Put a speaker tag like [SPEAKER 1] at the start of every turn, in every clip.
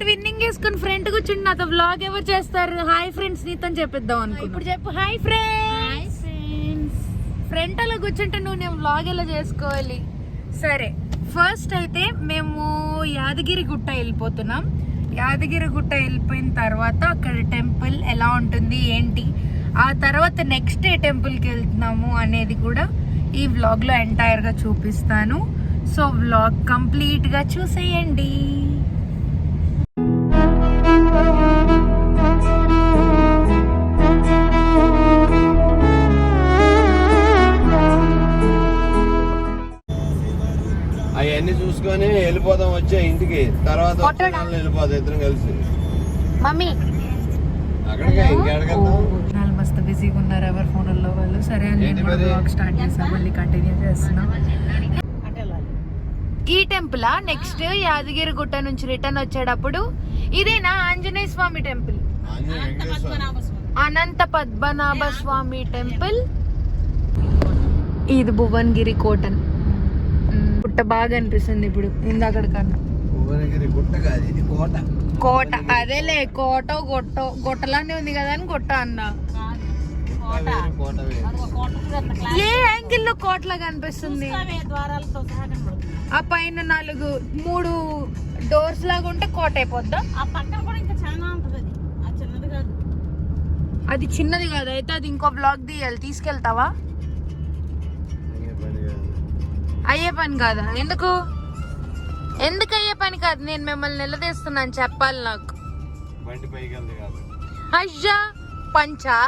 [SPEAKER 1] Twinning వేసుకుని front కూర్చుని నాతో వ్లాగ్ ఎవరు చేస్తారు? హాయ్ ఫ్రెండ్స్ నీతో చెప్పిద్దాం అనుకో ఇప్పుడు చెప్పు. Hi friends. ఫ్రంట్ అలా కూర్చుంటే నువ్వు నేను వ్లాగ్ ఎలా చేసుకోవాలి? సరే ఫస్ట్ అయితే మేము యాదగిరి గుట్ట వెళ్ళిపోతున్నాం. యాదగిరి గుట్ట వెళ్ళిపోయిన తర్వాత అక్కడ టెంపుల్ ఎలా ఉంటుంది ఏంటి? ఆ తర్వాత నెక్స్ట్ ఏ టెంపుల్కి వెళ్తున్నాము అనేది కూడా ఈ వ్లాగ్లో ఎంటైర్గా చూపిస్తాను. సో వ్లాగ్ కంప్లీట్గా చూసేయండి.
[SPEAKER 2] చూసుకొని వెళ్ళిపోదాం వచ్చే ఇంటికి. తర్వాత వెళ్ళిపోదాం ఇద్దరం కలిసి.
[SPEAKER 1] మమ్మీ.
[SPEAKER 2] అక్కడికి ఇంకెడగలుగుతాం
[SPEAKER 1] వాళ్ళు మస్తు బిజీగా ఉన్నారు ఎవరి ఫోన్లలో వాళ్ళు. సరే అని? బ్లాగ్ స్టార్ట్ చేస్తాను మళ్ళీ కంటిన్యూ చేస్తున్నాం. ఈ టెంపుల్ నెక్స్ట్ యాదగిరి గుట్ట నుంచి రిటర్న్ వచ్చేటప్పుడు ఇదేనా? ఆంజనేయ స్వామి టెంపుల్. అనంత పద్మనాభ స్వామి టెంపుల్. ఇది భువనగిరి కోటన్ గుట్ట బాగా అనిపిస్తుంది ఇప్పుడు ఇందాకడ కన్నా.
[SPEAKER 2] కోట.
[SPEAKER 1] కోట అదేలే కోట గొట్ట గొట్టలానే ఉంది కదా అని గొట్ట అన్నా. ఏ యాంగిల్లో కోటలా కనిపిస్తుంది ఆ పైన నాలుగు మూడు డోర్స్ లాగా ఉంటే కోట అయిపోద్దా?
[SPEAKER 3] ఆ పక్కన కూడా ఇంకా చాలా ఉంటుంది అది. చిన్నది కాదు.
[SPEAKER 1] అది చిన్నది కాదు అయితే అది ఇంకో బ్లాక్ తీయాలి. తీసుకెళ్తావా.
[SPEAKER 2] అయ్యే పని కాదా.
[SPEAKER 1] ఎందుకు? ఎందుకు అయ్యే పని కాదు? నేను మిమ్మల్ని నిలదీస్తున్నాను చెప్పాలి నాకు. అయ్యా! పంచా?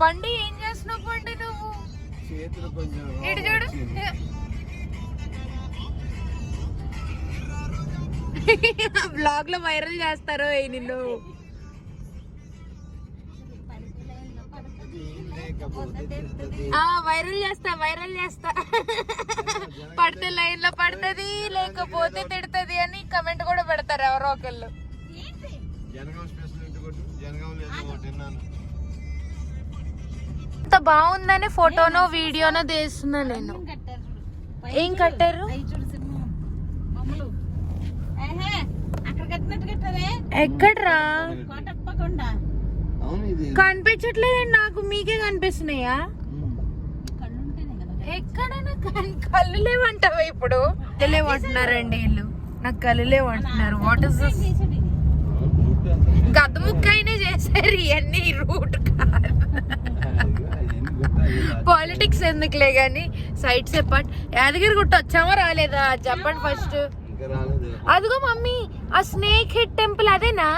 [SPEAKER 1] పండి ఏం చేస్తున్నావు పండి నువ్వు? ఇటు చూడు. బ్లాగ్ లో వైరల్ చేస్తారు నిన్ను. వైరల్ చేస్తా వైరల్ చేస్తా. పడితే లైన్లో పడుతుంది లేకపోతే తిడుతుంది అని కమెంట్ కూడా పెడతారు ఎవరో ఒకళ్ళు. అంత బాగుందని ఫోటోనో వీడియోనో తీస్తున్నా నేను. ఏం కట్టారు?
[SPEAKER 3] అవి చూడు సినిమా బొమ్మలు ఏహే అక్కడ కట్టినట్టు కట్టారే
[SPEAKER 1] ఎక్కడ్రా
[SPEAKER 3] కోటప్పకొండ
[SPEAKER 2] అవును ఇది
[SPEAKER 1] కనిపించట్లేదండి నాకు మీకే కనిపిస్తున్నాయా? ఎక్కడైనా కన్- కళ్ళు లేవంటావా ఇప్పుడు? తెలియవంటున్నారండి వీళ్ళు. నాకు కళ్ళు లేవంటున్నారు. వాట్ ఇస్ దిస్ గద్ద ముక్క అయినా చేశారు ఇవన్నీ రూట్ కాదు. పాలిటిక్స్ ఎందుకులే గాని సైడ్ సెపట్ యాదగిరి గుట్ట వచ్చామా రాలేదా? చెప్పండి ఫస్ట్ అదిగో మమ్మీ ఆ స్నేక్ హెడ్ టెంపుల్ అదేనా.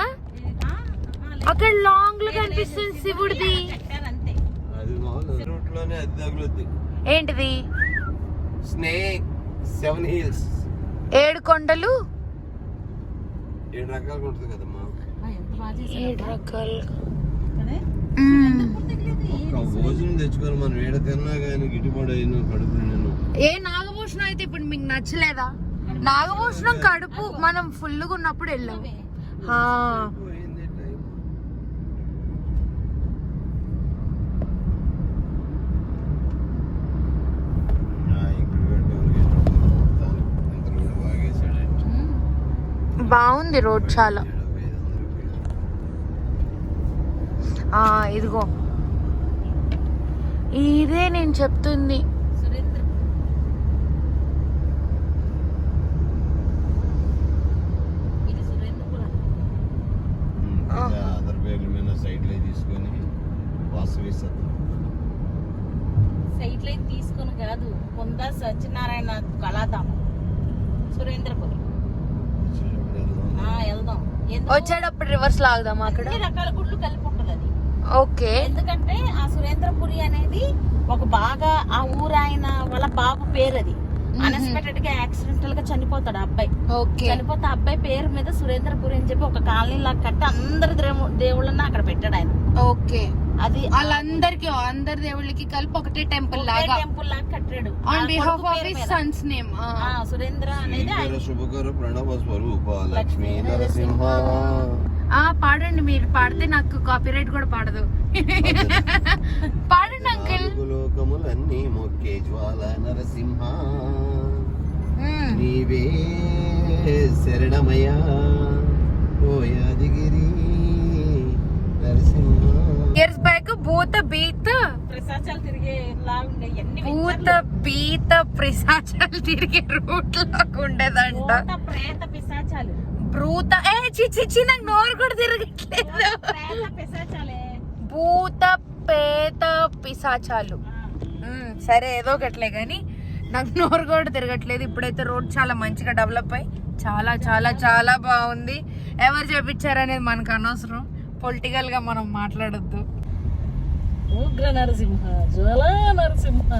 [SPEAKER 1] అక్కడ లాంగ్లో కనిపిస్తుంది శివుడిది. ఏంటిది?
[SPEAKER 2] స్నేక్ సెవెన్ హీల్స్
[SPEAKER 1] ఏడు కొండలు?
[SPEAKER 2] ఏడు రకాలుగా ఉంటుంది కదమ్మా.
[SPEAKER 1] ఏడు రకాలు.
[SPEAKER 3] కదే
[SPEAKER 2] ఒక్క భోజనం తెచ్చుకొని మనం ఏడ తిన్నా కానీ గిట్టుబాటు అయిన కడుపు నేను
[SPEAKER 1] ఏ నాగభూషణం అయితే ఇప్పుడు మీకు నచ్చలేదా? నాగభూషణం కడుపు మనం ఫుల్గా ఉన్నప్పుడు వెళ్ళాం. బాగుంది రోడ్ చాలా. ఆ ఇదిగో. ఇదే నేను చెప్తుంది.
[SPEAKER 2] లో తీసుకొని
[SPEAKER 3] కాదు పొంద సత్యనారాయణ కళాధామం. సురేంద్రపురం. వెళ్దాం?
[SPEAKER 1] వచ్చేటప్పుడు రివర్స్ లాగుదాం అక్కడ?
[SPEAKER 3] రకాల గుళ్ళు కలిపి ఉంటది అది.
[SPEAKER 1] ఓకే.
[SPEAKER 3] ఎందుకంటే ఆ సురేంద్రపురి అనేది ఒక బాగా ఆ ఊరు ఆయన వాళ్ళ బాబు పేరు అది అన్ఎక్స్పెక్టెడ్గా యాక్సిడెంటల్గా చనిపోతాడు అబ్బాయి.
[SPEAKER 1] ఓకే.
[SPEAKER 3] చనిపోతే అబ్బాయి పేరు మీద సురేంద్రపురి అని చెప్పి ఒక కాలనీ లాగా కట్టి అందరి దేవు- దేవుళ్ళని అక్కడ పెట్టాడు ఆయన.
[SPEAKER 1] ఓకే.
[SPEAKER 3] అది
[SPEAKER 1] వాళ్ళందరికి అందరి దేవుళ్ళకి కలిపి ఒకటే టెంపుల్ లాగా.
[SPEAKER 3] టెంపుల్ లాగా కట్టాడు. On
[SPEAKER 1] behalf
[SPEAKER 3] of
[SPEAKER 1] his. Son's
[SPEAKER 3] name Surendra అనేది ఆయన.
[SPEAKER 2] శుభకర ప్రణవ స్వరూప లక్ష్మీ నరసింహ.
[SPEAKER 1] ఆ పాడండి మీరు పాడితే నాకు కాపీరైట్ కూడా పాడదు. పాడండి అంకుల్
[SPEAKER 2] లోకములన్నీ మొక్కే జ్వాల నరసింహ. నీవే శరణమయ్యా ఓ యాదగిరి నరసింహ.
[SPEAKER 1] భూత బీత.
[SPEAKER 3] ప్రసాచాలు తిరిగే
[SPEAKER 1] భూత బీత పిశాచాలు తిరిగే రూట్ లాగా ఉండేదంట.
[SPEAKER 3] ప్రేత పిశాచాలు.
[SPEAKER 1] భూత ఏ చిచ్చి చి నాకు నోరు కూడా తిరగట్లేదు. భూత పేత పిశాచాలు. సరే ఏదో ఒకట్లే కానీ నాకు నోరు కూడా తిరగట్లేదు. ఇప్పుడైతే రోడ్ చాలా మంచిగా డెవలప్ అయ్యి చాలా చాలా చాలా బాగుంది. ఎవరు చేపించారనేది మనకు అనవసరం. పొలిటికల్గా మనం మాట్లాడొద్దు.
[SPEAKER 3] ఉగ్ర నరసింహ జ్వల నరసింహ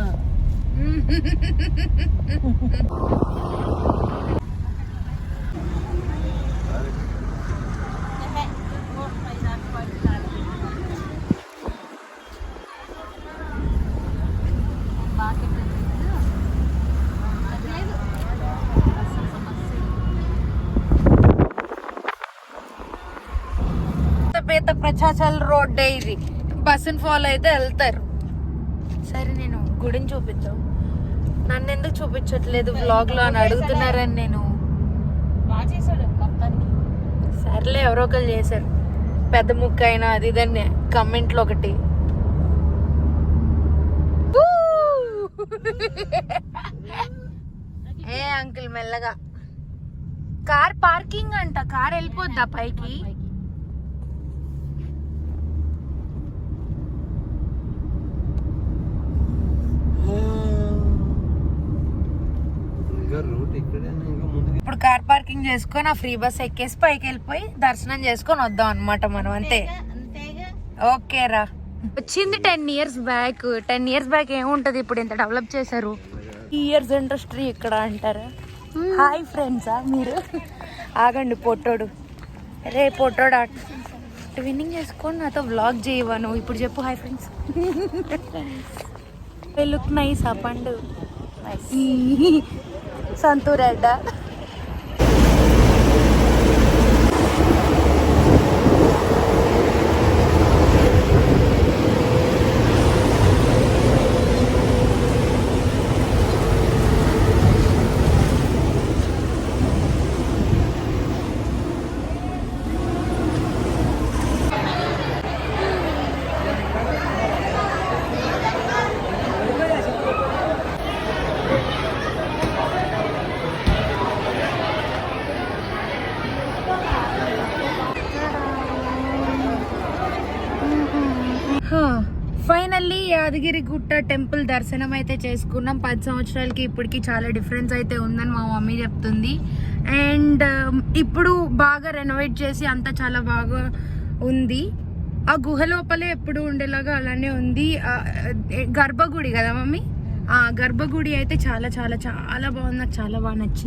[SPEAKER 1] పెద్ద పెద్ద ప్రచాచాల రోడ్డే ఇది బస్సుని ఫాలో అయితే వెళ్తారు. సరే నేను గుడిని చూపించావు నన్ను ఎందుకు చూపించట్లేదు వ్లాగ్లో అని అడుగుతున్నారని నేను. సర్లే ఎవరో ఒకరు చేశారు. పెద్ద ముక్క అయినా అది ఇదని కమెంట్లో ఒకటి. ఊ! ఏ అంకుల్ మెల్లగా. కార్ పార్కింగ్ అంట కార్ వెళ్ళిపోద్దా పైకి
[SPEAKER 2] ఇంకా రూట్ ఇక్కడేనా ఇంకా ముందుకు
[SPEAKER 1] ఇప్పుడు కార్ పార్కింగ్ చేసుకొని ఆ ఫ్రీ బస్ ఎక్కేసి పైకి వెళ్ళిపోయి దర్శనం చేసుకొని వద్దాం అన్నమాట మనం అంతే. ఓకే రా. వచ్చింది ten years back ten years back ఏముంటది ఇప్పుడు ఇంత డెవలప్ చేశారు? ఇయర్స్ ఇండస్ట్రీ ఇక్కడ అంటారా. హాయ్ ఫ్రెండ్సా మీరు? ఆగండి పొట్టోడు. రే పొట్టోడు ట్విన్నింగ్ చేసుకొని నాతో వ్లాగ్ చేయవా నువ్వు? ఇప్పుడు చెప్పు హాయ్ ఫ్రెండ్స్ లుక్ నైస్ ఆ పండు. సంతూరెడ్డా ఫైనల్లీ యాదగిరి గుట్ట టెంపుల్ దర్శనం అయితే చేసుకున్నాం. పది సంవత్సరాలకి ఇప్పటికి చాలా డిఫరెన్స్ అయితే ఉందని మా మమ్మీ చెప్తుంది. అండ్ ఇప్పుడు బాగా రెనోవేట్ చేసి అంతా చాలా బాగా ఉంది. ఆ గుహ లోపలే ఎప్పుడు ఉండేలాగా అలానే ఉంది. గర్భగుడి కదా మమ్మీ? ఆ గర్భగుడి అయితే చాలా చాలా చాలా బాగుంది. నాకు చాలా బాగా నచ్చింది.